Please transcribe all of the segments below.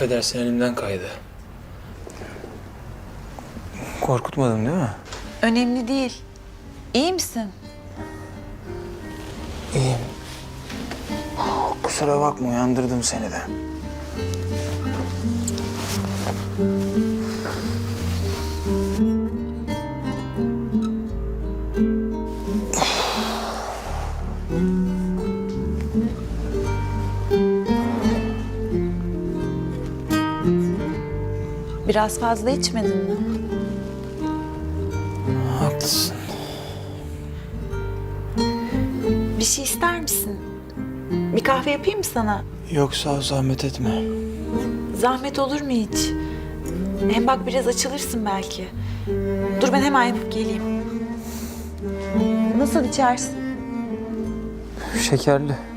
Affedersin elimden kaydı. Korkutmadım değil mi? Önemli değil. İyi misin? İyiyim. Kusura bakma uyandırdım seni de. Biraz fazla içmedin mi? Haklısın. Bir şey ister misin? Bir kahve yapayım mı sana? Yoksa zahmet etme. Zahmet olur mu hiç? Hem bak biraz açılırsın belki. Dur ben hemen yapıp geleyim. Nasıl içersin? Şekerli.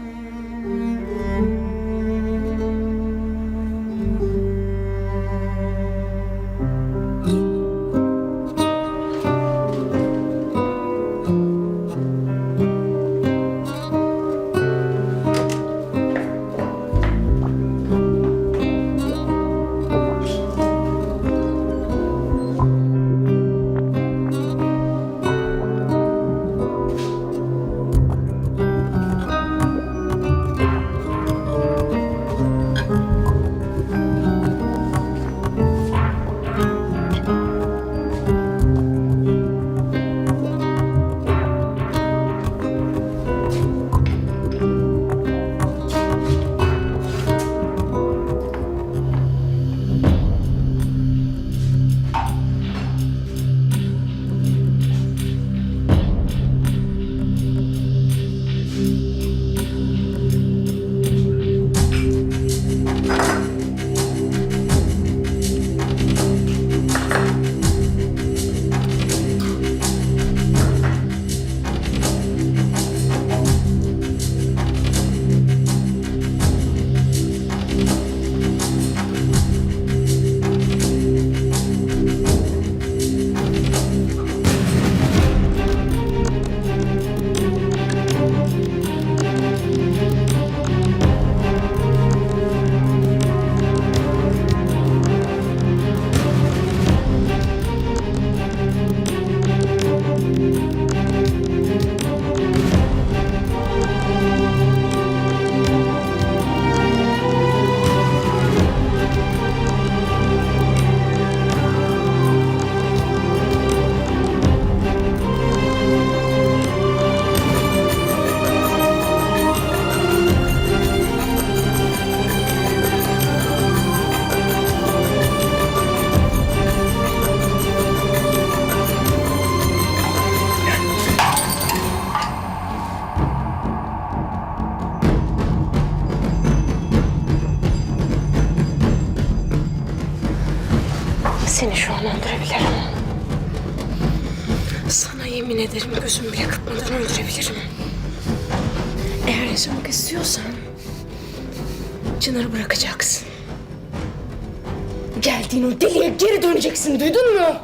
Geldiğin o deliğe geri döneceksin duydun mu?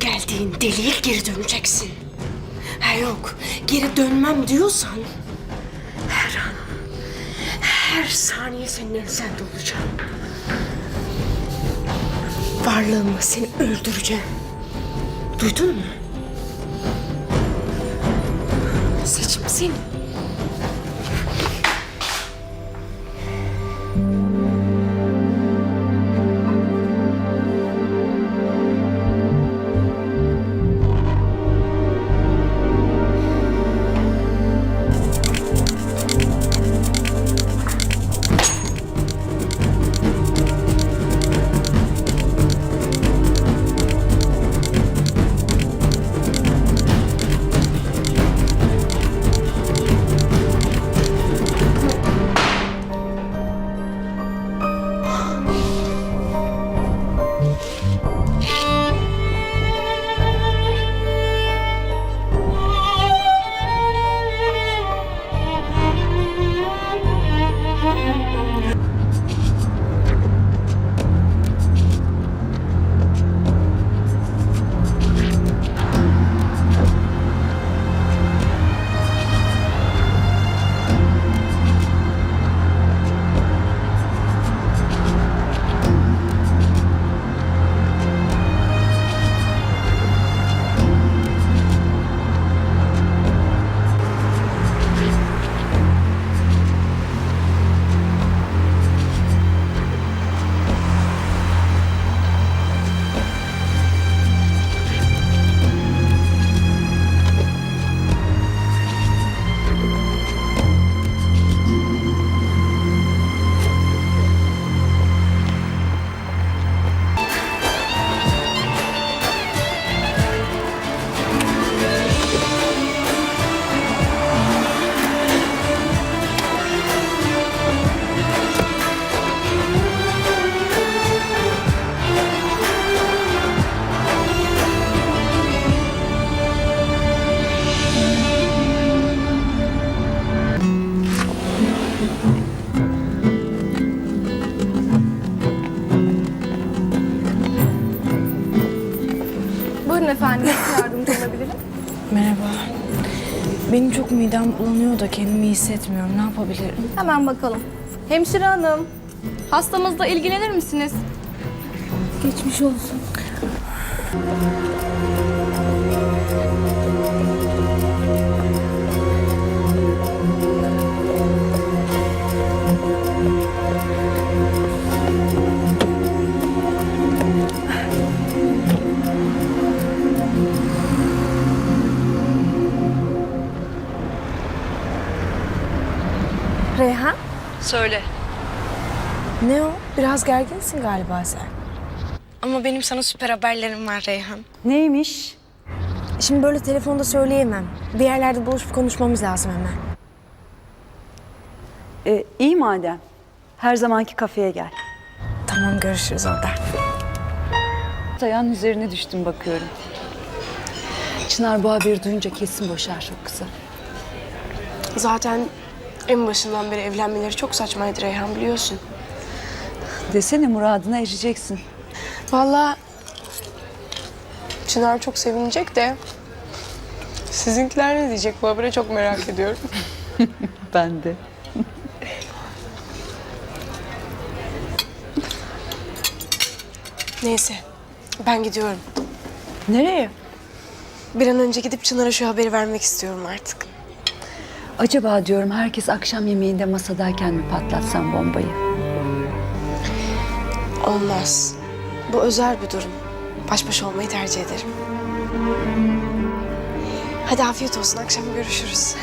Geldiğin deliğe geri döneceksin. Ha yok geri dönmem diyorsan her an her saniye senin ensende olacağım. Varlığımla seni öldüreceğim. Duydun mu? Seçim senin. Benim çok midem bulanıyor da kendimi iyi hissetmiyorum. Ne yapabilirim? Hemen bakalım. Hemşire hanım, hastamızla ilgilenir misiniz? Geçmiş olsun. Reyhan? Söyle. Ne o? Biraz gerginsin galiba sen. Ama benim sana süper haberlerim var Reyhan. Neymiş? Şimdi böyle telefonda söyleyemem. Bir yerlerde buluşup konuşmamız lazım hemen. Ee, iyi madem. Her zamanki kafeye gel. Tamam görüşürüz orada. Ayağın üzerine düştüm bakıyorum. Çınar bu haberi duyunca kesin boşar çok kısa. Zaten en başından beri evlenmeleri çok saçmaydı Reyhan biliyorsun. Desene muradına ereceksin. Vallahi Çınar çok sevinecek de sizinkiler ne diyecek bu habere çok merak ediyorum. Ben de. Neyse ben gidiyorum. Nereye? Bir an önce gidip Çınar'a şu haberi vermek istiyorum artık. Acaba diyorum herkes akşam yemeğinde masadayken mi patlatsam bombayı? Olmaz. Bu özel bir durum. Baş başa olmayı tercih ederim. Hadi afiyet olsun. Akşam görüşürüz.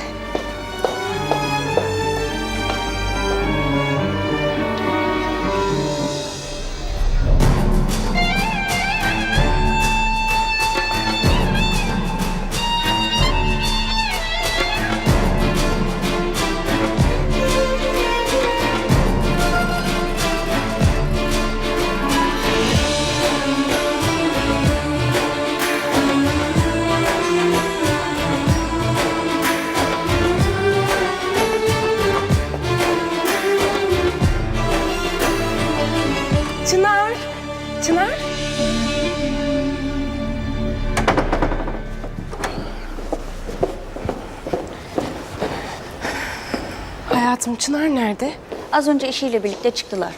Nerede? Az önce eşiyle birlikte çıktılar.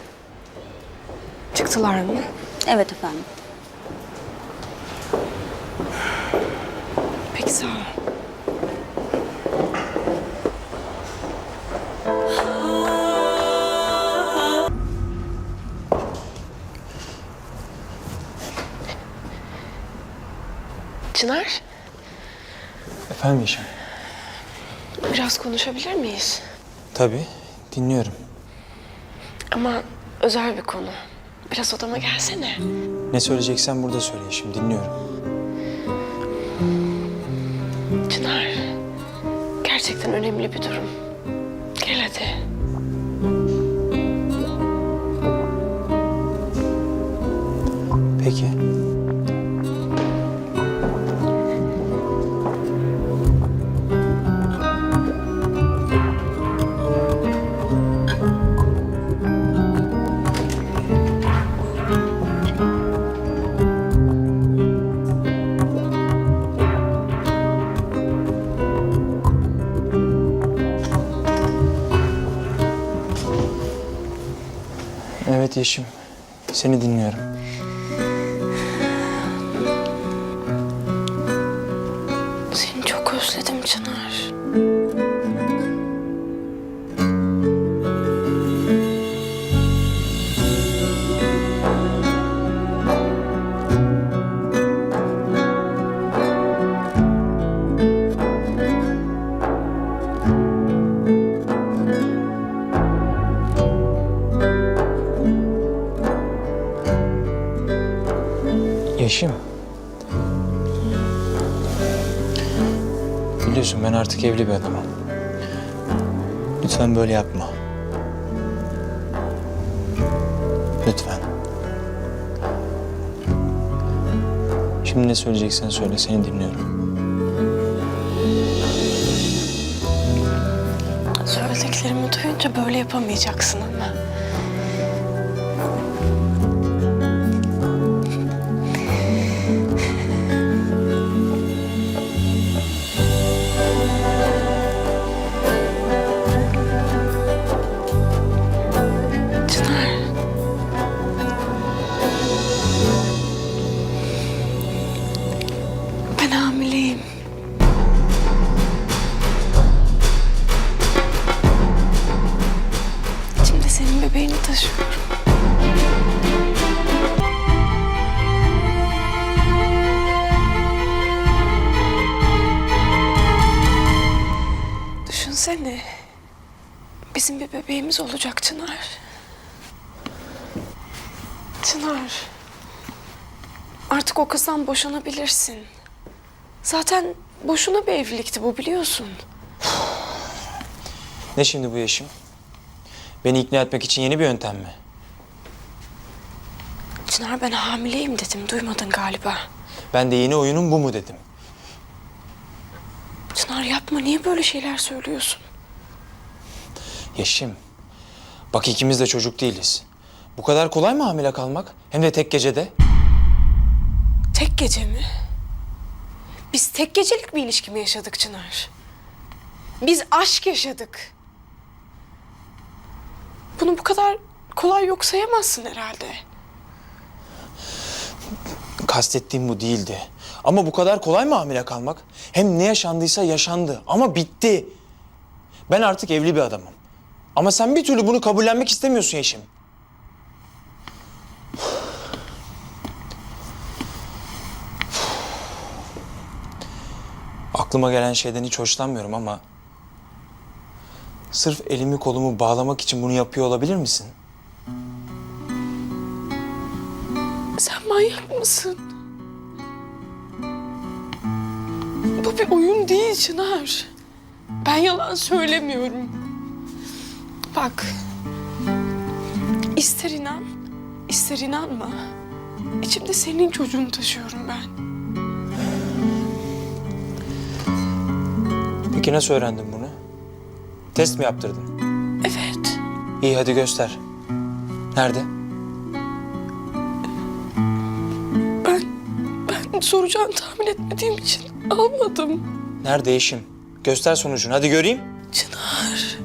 Çıktılar mı? Evet efendim. Peki sağ ol. Çınar, Efendim Yeşim? biraz konuşabilir miyiz? Tabii. Dinliyorum. Ama özel bir konu. Biraz odama gelsene. Ne söyleyeceksen burada söyle Yeşim. Dinliyorum. Çınar, gerçekten önemli bir durum. Evet Yeşim. Seni dinliyorum. Seni çok özledim Çınar. Artık evli bir adamım. Lütfen böyle yapma. Lütfen. Şimdi ne söyleyeceksen söyle, seni dinliyorum. Söylediklerimi duyunca böyle yapamayacaksın ama. Düşünsene. Bizim bir bebeğimiz olacak Çınar. Çınar. Artık o kızdan boşanabilirsin. Zaten boşuna bir evlilikti bu biliyorsun. Ne şimdi bu Yeşim? Beni ikna etmek için yeni bir yöntem mi? Çınar ben hamileyim dedim. Duymadın galiba. Ben de yeni oyunun bu mu dedim. Çınar yapma. Niye böyle şeyler söylüyorsun? Yeşim, bak ikimiz de çocuk değiliz. Bu kadar kolay mı hamile kalmak? Hem de tek gecede. Tek gece mi? Biz tek gecelik bir ilişki mi yaşadık Çınar? Biz aşk yaşadık. Bunu bu kadar kolay yok sayamazsın herhalde. Kastettiğim bu değildi. Ama bu kadar kolay mı hamile kalmak? Hem ne yaşandıysa yaşandı ama bitti. Ben artık evli bir adamım. Ama sen bir türlü bunu kabullenmek istemiyorsun Yeşim. Aklıma gelen şeyden hiç hoşlanmıyorum ama... Sırf elimi kolumu bağlamak için bunu yapıyor olabilir misin? Sen manyak mısın? Bu bir oyun değil Çınar. Ben yalan söylemiyorum. Bak. ister inan, ister inanma. İçimde senin çocuğunu taşıyorum ben. Peki nasıl öğrendin bunu? Test mi yaptırdın? Evet. İyi hadi göster. Nerede? Ben soracağını tahmin etmediğim için almadım. Nerede eşim? Göster sonucunu hadi göreyim. Çınar.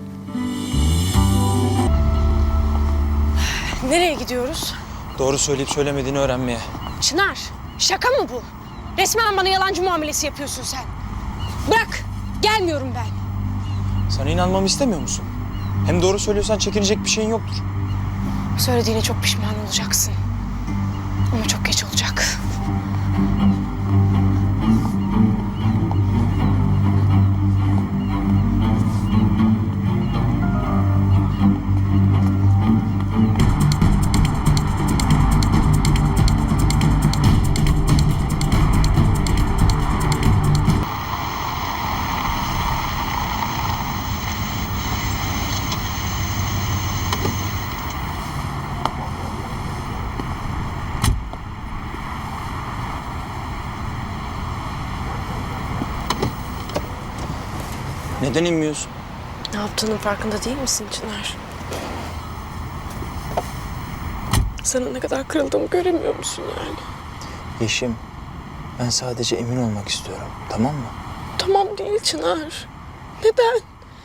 Nereye gidiyoruz? Doğru söyleyip söylemediğini öğrenmeye. Çınar, şaka mı bu? Resmen bana yalancı muamelesi yapıyorsun sen. Bırak, gelmiyorum ben. Sana inanmamı istemiyor musun? Hem doğru söylüyorsan çekinecek bir şeyin yoktur. Söylediğine çok pişman olacaksın. Neden inmiyorsun? Ne yaptığının farkında değil misin Çınar? Sana ne kadar kırıldığımı göremiyor musun yani? Yeşim, ben sadece emin olmak istiyorum. Tamam mı? Tamam değil Çınar. Neden?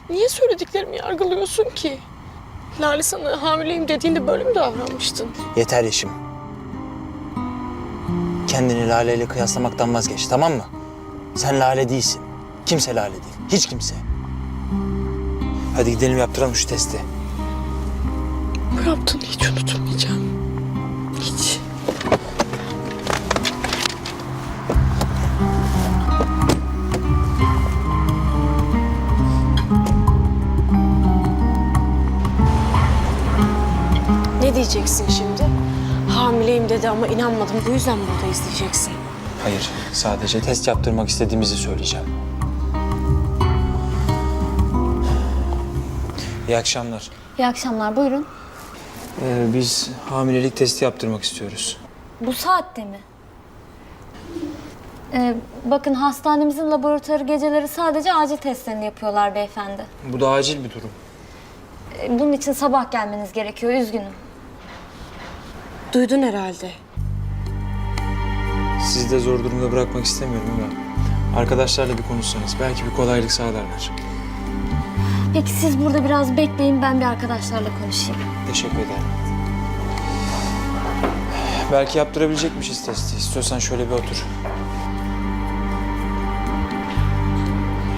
Niye söylediklerimi yargılıyorsun ki? Lale sana hamileyim dediğinde böyle mi davranmıştın? Yeter Yeşim. Kendini Lale ile kıyaslamaktan vazgeç tamam mı? Sen Lale değilsin. Kimse Lale değil. Hiç kimse. Hadi gidelim yaptıralım şu testi. Bu yaptığını hiç unutmayacağım. Hiç. Ne diyeceksin şimdi? Hamileyim dedi ama inanmadım. Bu yüzden burada izleyeceksin. Hayır, sadece test yaptırmak istediğimizi söyleyeceğim. İyi akşamlar. İyi akşamlar, buyurun. Ee, biz hamilelik testi yaptırmak istiyoruz. Bu saatte mi? Ee, bakın hastanemizin laboratuvarı geceleri sadece acil testlerini yapıyorlar beyefendi. Bu da acil bir durum. Ee, bunun için sabah gelmeniz gerekiyor, üzgünüm. Duydun herhalde. Sizi de zor durumda bırakmak istemiyorum ama arkadaşlarla bir konuşsanız belki bir kolaylık sağlarlar. Peki siz burada biraz bekleyin ben bir arkadaşlarla konuşayım. Teşekkür ederim. Belki yaptırabilecekmişiz testi. İstiyorsan şöyle bir otur.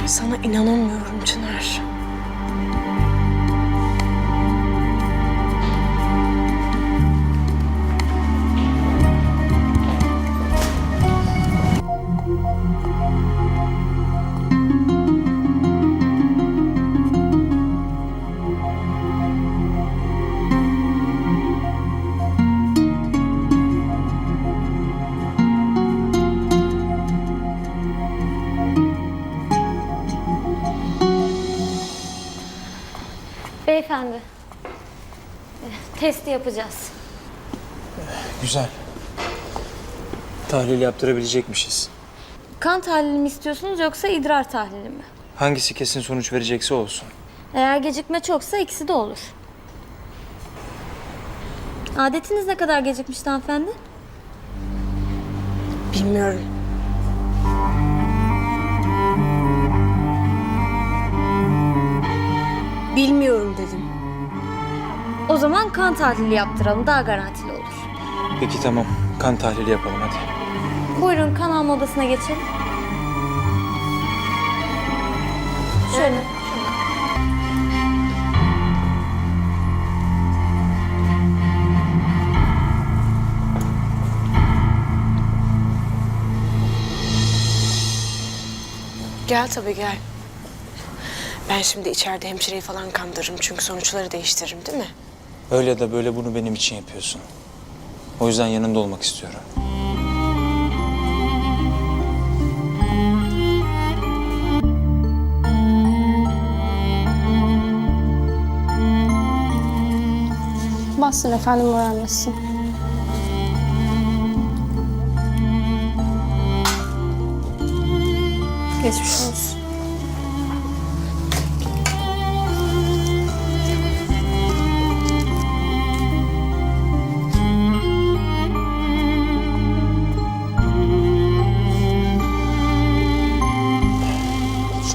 Sana inanamıyorum Çınar. Testi yapacağız. Güzel. Tahlil yaptırabilecekmişiz. Kan tahlili mi istiyorsunuz yoksa idrar tahlili mi? Hangisi kesin sonuç verecekse olsun. Eğer gecikme çoksa ikisi de olur. Adetiniz ne kadar gecikmişti hanımefendi? Bilmiyorum. Bilmiyorum. O zaman kan tahlili yaptıralım daha garantili olur. Peki tamam. Kan tahlili yapalım hadi. Buyurun kan alma odasına geçelim. Şöyle. Gel tabii gel. Ben şimdi içeride hemşireyi falan kandırırım çünkü sonuçları değiştiririm değil mi? Öyle ya da böyle bunu benim için yapıyorsun. O yüzden yanında olmak istiyorum. Bassın efendim öğrenmesin. Geçmiş olsun.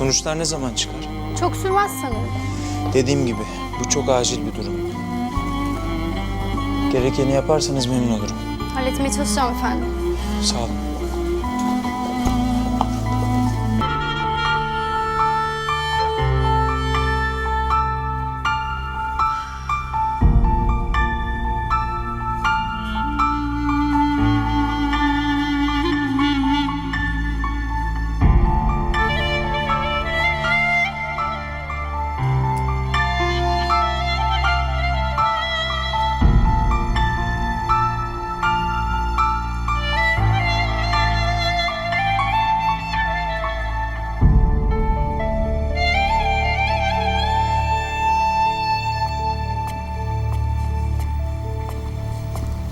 Sonuçlar ne zaman çıkar? Çok sürmez sanırım. Dediğim gibi bu çok acil bir durum. Gerekeni yaparsanız memnun olurum. Halletmeye çalışacağım efendim. Sağ olun.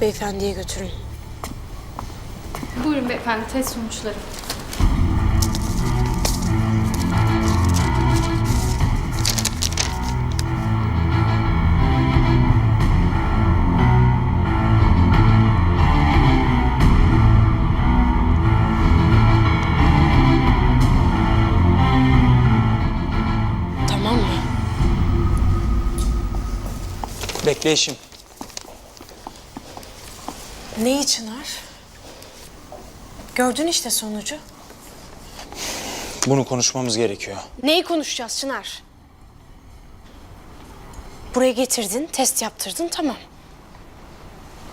Beyefendiye götürün. Buyurun beyefendi test sonuçları. Tamam mı? Bekleyişim. Neyi Çınar? Gördün işte sonucu. Bunu konuşmamız gerekiyor. Neyi konuşacağız Çınar? Buraya getirdin, test yaptırdın, tamam.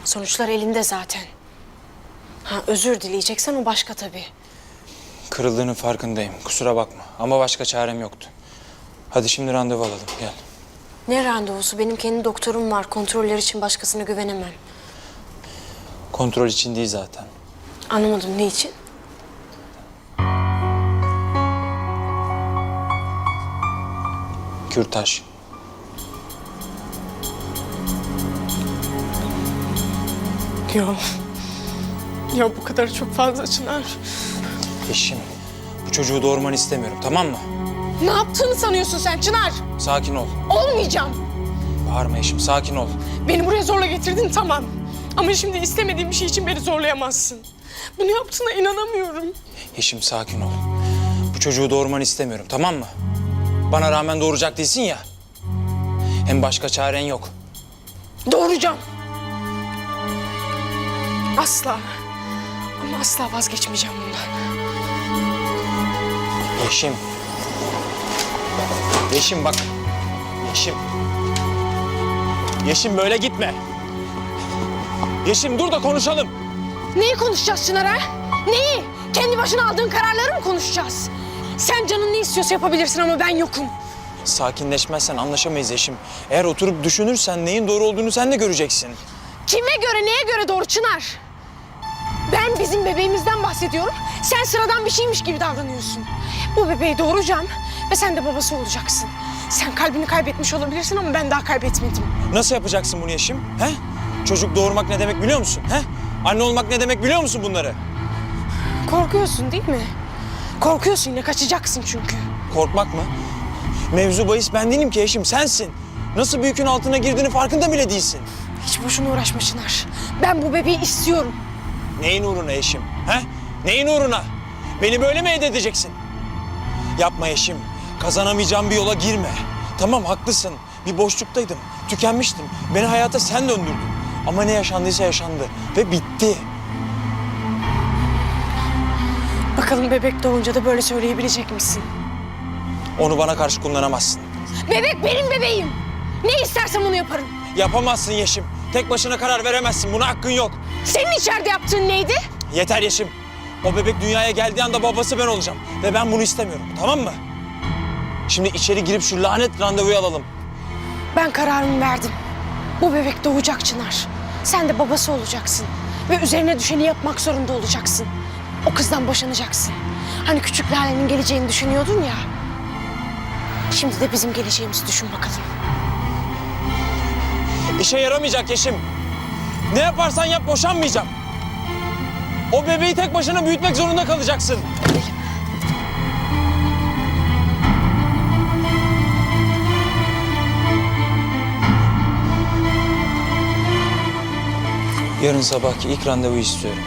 Sonuçlar elinde zaten. Ha özür dileyeceksen o başka tabii. Kırıldığının farkındayım. Kusura bakma. Ama başka çarem yoktu. Hadi şimdi randevu alalım. Gel. Ne randevusu? Benim kendi doktorum var. Kontroller için başkasına güvenemem. Kontrol için değil zaten. Anlamadım ne için? Kürtaj. Yok. Ya bu kadar çok fazla Çınar. Eşim. Bu çocuğu doğurmanı istemiyorum. Tamam mı? Ne yaptığını sanıyorsun sen Çınar? Sakin ol. Olmayacağım. Bağırma eşim. Sakin ol. Beni buraya zorla getirdin tamam. Ama şimdi istemediğim bir şey için beni zorlayamazsın. Bunu yaptığına inanamıyorum. Eşim sakin ol. Bu çocuğu doğurmanı istemiyorum. Tamam mı? Bana rağmen doğuracak değilsin ya. Hem başka çaren yok. Doğuracağım. Asla. Ama asla vazgeçmeyeceğim bundan. Eşim. Yeşim bak. Yeşim. Yeşim böyle gitme. Yeşim dur da konuşalım. Neyi konuşacağız Çınar ha? Neyi? Kendi başına aldığın kararları mı konuşacağız? Sen canın ne istiyorsa yapabilirsin ama ben yokum. Sakinleşmezsen anlaşamayız Yeşim. Eğer oturup düşünürsen neyin doğru olduğunu sen de göreceksin. Kime göre, neye göre doğru Çınar? Ben bizim bebeğimizden bahsediyorum. Sen sıradan bir şeymiş gibi davranıyorsun. Bu bebeği doğuracağım ve sen de babası olacaksın. Sen kalbini kaybetmiş olabilirsin ama ben daha kaybetmedim. Nasıl yapacaksın bunu Yeşim? He? Çocuk doğurmak ne demek biliyor musun? He? Anne olmak ne demek biliyor musun bunları? Korkuyorsun değil mi? Korkuyorsun yine kaçacaksın çünkü. Korkmak mı? Mevzu bahis ben değilim ki Yeşim sensin. Nasıl bir yükün altına girdiğini farkında bile değilsin. Hiç boşuna uğraşma Çınar. Ben bu bebeği istiyorum. Neyin uğruna Yeşim? He? Neyin uğruna? Beni böyle mi elde edeceksin? Yapma Yeşim. Kazanamayacağım bir yola girme. Tamam haklısın. Bir boşluktaydım. Tükenmiştim. Beni hayata sen döndürdün. Ama ne yaşandıysa yaşandı. Ve bitti. Bakalım bebek doğunca da böyle söyleyebilecek misin? Onu bana karşı kullanamazsın. Bebek benim bebeğim. Ne istersem onu yaparım. Yapamazsın Yeşim. Tek başına karar veremezsin. Buna hakkın yok. Senin içeride yaptığın neydi? Yeter Yeşim. O bebek dünyaya geldiği anda babası ben olacağım. Ve ben bunu istemiyorum. Tamam mı? Şimdi içeri girip şu lanet randevuyu alalım. Ben kararımı verdim. Bu bebek doğacak Çınar. Sen de babası olacaksın. Ve üzerine düşeni yapmak zorunda olacaksın. O kızdan boşanacaksın. Hani küçük Lale'nin geleceğini düşünüyordun ya. Şimdi de bizim geleceğimizi düşün bakalım. İşe yaramayacak Yeşim. Ne yaparsan yap boşanmayacağım. O bebeği tek başına büyütmek zorunda kalacaksın. Yarın sabahki ilk randevuyu istiyorum.